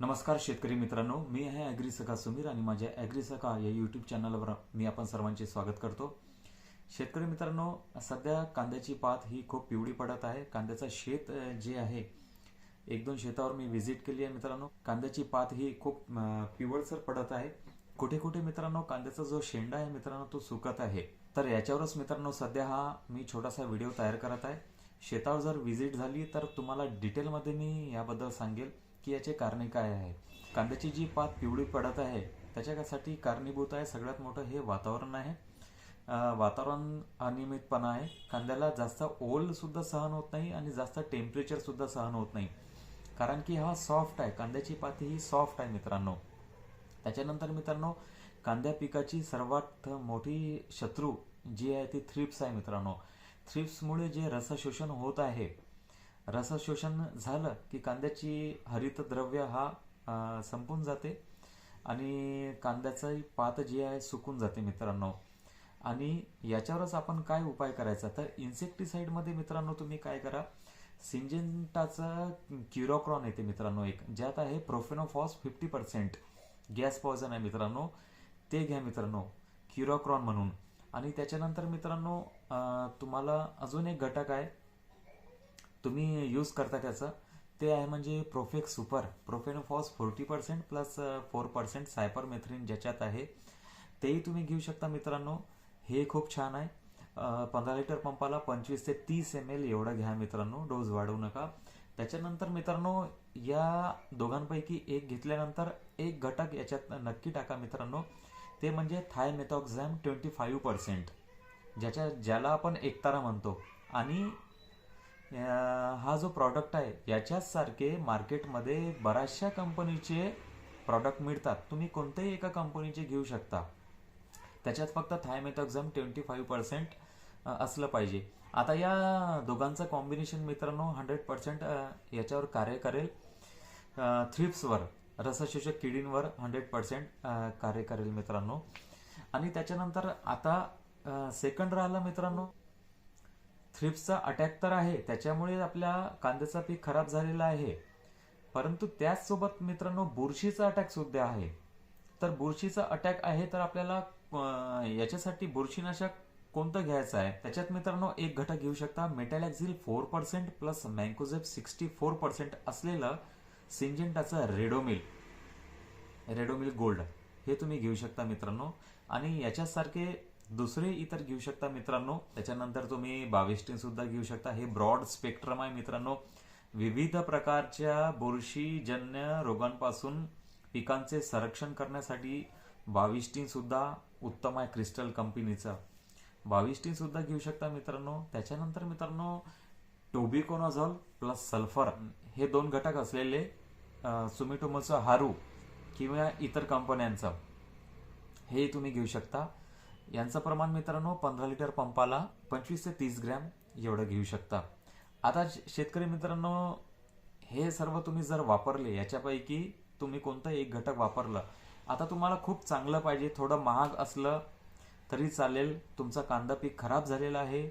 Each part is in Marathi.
नमस्कार शेतकरी मित्रांनो मी आहे ॲग्री सखा सुमीर आणि माझ्या ॲग्री सखा या यूट्यूब चॅनलवर मी आपण सर्वांचे स्वागत करतो. शेतकरी मित्रांनो सध्या कांद्याची पात ही खूप पिवळी पडत आहे. कांद्याचं शेत जे आहे एक दोन शेतावर मी व्हिजिट केली आहे मित्रांनो. कांद्याची पात ही खूप पिवळसर पडत आहे. कुठे कुठे मित्रांनो कांद्याचा जो शेंडा आहे मित्रांनो तो सुकत आहे. तर याच्यावरच मित्रांनो सध्या हा मी छोटासा व्हिडिओ तयार करत आहे. शेतावर जर व्हिजिट झाली तर तुम्हाला डिटेलमध्ये मी याबद्दल सांगेल. की याचे कारणे काय आहे कांद्याची जी पात पिवळी पडत आहे त्याच्यासाठी कारणीभूत आहे सगळ्यात मोठं हे वातावरण आहे. वातावरण अनियमितपणा आहे. कांद्याला जास्त ओल सुद्धा सहन होत नाही आणि जास्त टेम्परेचर सुद्धा सहन होत नाही. कारण की हा सॉफ्ट आहे. कांद्याची पात ही सॉफ्ट आहे मित्रांनो. त्याच्यानंतर मित्रांनो कांद्या पिकाची सर्वात मोठी शत्रू जी आहे ती थ्रिप्स आहे मित्रांनो. थ्रिप्समुळे जे रसशोषण होत आहे रसशोषण झालं की कांद्याची हरितद्रव्य हा संपून जाते आणि कांद्याचा पात जी आहे सुकून जाते मित्रांनो. आणि याच्यावरच आपण काय उपाय करायचा? तर इन्सेक्टिसाईडमध्ये मित्रांनो तुम्ही काय करा? सिंजेंटाचं क्युरोक्रॉन येते मित्रांनो एक ज्यात आहे profenofos fifty percent. Gas poison आहे मित्रांनो. ते घ्या मित्रांनो क्युरोक्रॉन म्हणून. आणि त्याच्यानंतर मित्रांनो तुम्हाला अजून एक घटक आहे तुम्ही यूज करता त्याचं. ते आहे म्हणजे Profex super profenofos forty percent plus four percent cypermethrin ज्याच्यात आहे. तेही तुम्ही घेऊ शकता मित्रांनो. हे खूप छान आहे. पंधरा लिटर पंपाला पंचवीस ते तीस एम एल एवढं घ्या मित्रांनो. डोस वाढवू नका. त्याच्यानंतर मित्रांनो या दोघांपैकी एक घेतल्यानंतर एक घटक याच्यात नक्की टाका मित्रांनो. ते म्हणजे थायमेथॉक्झॅम ट्वेंटी फाईव्ह पर्सेंट ज्याच्या ज्याला आपण एकतारा म्हणतो. आणि हा जो प्रॉडक्ट आहे याच्याच सारखे मार्केटमध्ये बऱ्याचशा कंपनीचे प्रॉडक्ट मिळतात. तुम्ही कोणत्याही एका कंपनीचे घेऊ शकता. त्याच्यात फक्त थायमेथॉक्झम ट्वेंटी फाईव्ह पर्सेंट असलं पाहिजे. आता या दोघांचं कॉम्बिनेशन मित्रांनो हंड्रेड पर्सेंट याच्यावर कार्य करेल. थ्रिप्सवर रसशोषक किडींवर हंड्रेड पर्सेंट कार्य करेल मित्रांनो. आणि त्याच्यानंतर आता सेकंड राहिला मित्रांनो थ्रिप्सचा अटॅक तर आहे त्याच्यामुळे आपल्या कांद्याचा पीक खराब झालेला आहे. परंतु त्याचसोबत मित्रांनो बुरशीचा अटॅक सुद्धा आहे. तर बुरशीचा अटॅक आहे तर आपल्याला याच्यासाठी बुरशीनाशक कोणतं घ्यायचं आहे? त्याच्यात मित्रांनो एक घटक घेऊ शकता. Metalaxyl four percent plus mancozeb sixty four percent असलेलं सिंजेंटाचं रेडोमिल रेडोमिल गोल्ड हे तुम्ही घेऊ शकता मित्रांनो. आणि याच्यासारखे दुसरे इतर घेऊ शकता मित्रांनो त्याच्यानंतर तुम्ही बाविस्टीन सुद्धा घेऊ शकता. हे ब्रॉड स्पेक्ट्रम आहे मित्रांनो. विविध प्रकारच्या बुरशीजन्य रोगांपासून पिकांचे संरक्षण करण्यासाठी बाविस्टीन सुद्धा उत्तम आहे क्रिस्टल कंपनीचं बाविस्टीन सुद्धा घेऊ शकता मित्रांनो. त्याच्यानंतर मित्रांनो टोबिकोनाझॉल प्लस सल्फर हे दोन घटक असलेले सुमिटोमोचं हारू किंवा इतर कंपन्यांचं हे तुम्ही घेऊ शकता. यांचं प्रमाण मित्रांनो पंधरा लिटर पंपाला पंचवीस ते तीस ग्रॅम एवढं घेऊ शकता. आता शेतकरी मित्रांनो हे सर्व तुम्ही जर वापरले याच्यापैकी तुम्ही कोणतं एक घटक वापरलं आता तुम्हाला खूप चांगलं पाहिजे थोडं महाग असलं तरी चालेल तुमचा कांदा पीक खराब झालेला आहे.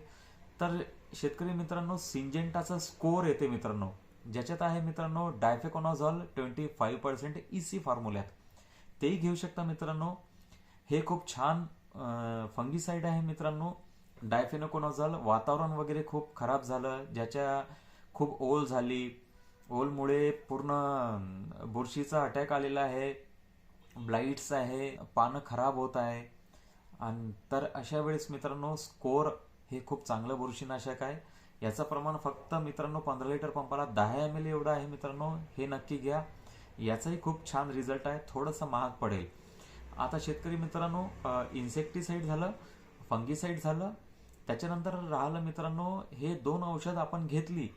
तर शेतकरी मित्रांनो सिंजेंटाचा स्कोअर येते मित्रांनो ज्याच्यात आहे मित्रांनो डायफेकोनॉझॉल ट्वेंटी फाईव्ह पर्सेंट इसी फॉर्म्युल्यात. तेही घेऊ शकता मित्रांनो. हे खूप छान फंगीसाईड आहे मित्रांनो. डायफेनोकोनॉझॉल वातावरण वगैरे खूप खराब झालं ज्याच्या खूप ओल झाली. ओलमुळे पूर्ण बुरशीचा अटॅक आलेला आहे. ब्लाईट्स आहे पानं खराब होत आहे. आणि तर अशा वेळेस मित्रांनो स्कोर हे खूप चांगलं बुरशीनाशक आहे. याचं प्रमाण फक्त मित्रांनो पंधरा लिटर पंपाला दहा एम एल एवढं आहे मित्रांनो. हे नक्की घ्या. याचाही खूप छान रिझल्ट आहे. थोडंसं महाग पडेल. आता शेतकरी मित्रांनो इन्सेक्टिसाईड झालं फंगीसाईड झालं त्याच्यानंतर राहिलं मित्रांनो हे दोन औषध आपण घेतली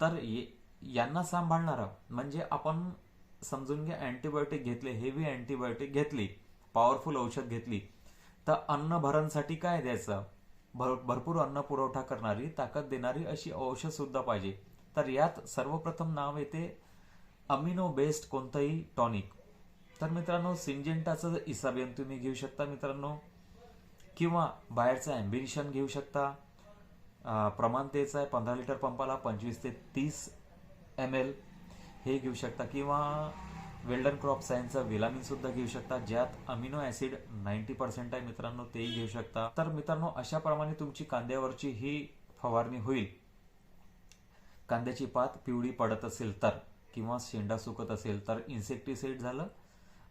तर ये- यांना सांभाळणारं म्हणजे आपण समजून घ्या अँटीबायोटिक घेतले हेवी अँटीबायोटिक घेतली पॉवरफुल औषध घेतली तर अन्न भरणसाठी काय द्यायचं? भर भरपूर अन्न पुरवठा करणारी ताकद देणारी अशी औषध सुद्धा पाहिजे. तर यात सर्वप्रथम नाव येते अमिनो बेस्ड कोणतंही टॉनिक. तर मित्रांनो सिंजेंटाचं इसाबियन तुम्ही घेऊ शकता मित्रांनो. किंवा बाहेरचं अँबिनिशन घेऊ शकता. प्रमाण तेच आहे पंधरा लिटर पंपाला पंचवीस ते तीस एम एल हे घेऊ शकता. किंवा वेल्डन क्रॉप सायन्सचं विलामिन सुद्धा घेऊ शकता ज्यात अमिनो ऍसिड नाईन्टी पर्सेंट आहे मित्रांनो तेही घेऊ शकता. तर मित्रांनो अशा प्रमाणे तुमची कांद्यावरची ही फवारणी होईल. कांद्याची पात पिवळी पडत असेल तर किंवा शेंडा सुकत असेल तर इन्सेक्टिसाइड झालं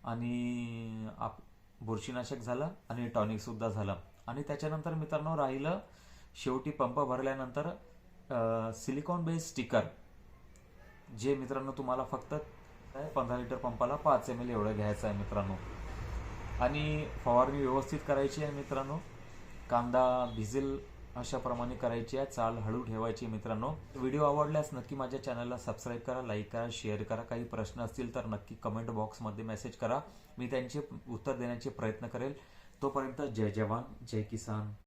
आणि आप बुरशीनाशक झालं आणि टॉनिकसुद्धा झालं. आणि त्याच्यानंतर मित्रांनो राहिलं शेवटी पंप भरल्यानंतर सिलिकॉन बेस स्टिकर जे मित्रांनो तुम्हाला फक्त पंधरा लिटर पंपाला पाच एम एल एवढं घ्यायचं आहे मित्रांनो. आणि फवारणी व्यवस्थित करायची आहे मित्रांनो. कांदा भिजेल अशाप्रमाणे करायची आहे. चाल हळू ठेवायची मित्रांनो. व्हिडिओ आवडल्यास नक्की माझ्या चॅनलला सबस्क्राईब करा लाईक करा शेअर करा. काही प्रश्न असतील तर नक्की कमेंट बॉक्समध्ये मेसेज करा. मी त्यांचे उत्तर देण्याचे प्रयत्न करेल. तोपर्यंत जय जवान जय किसान.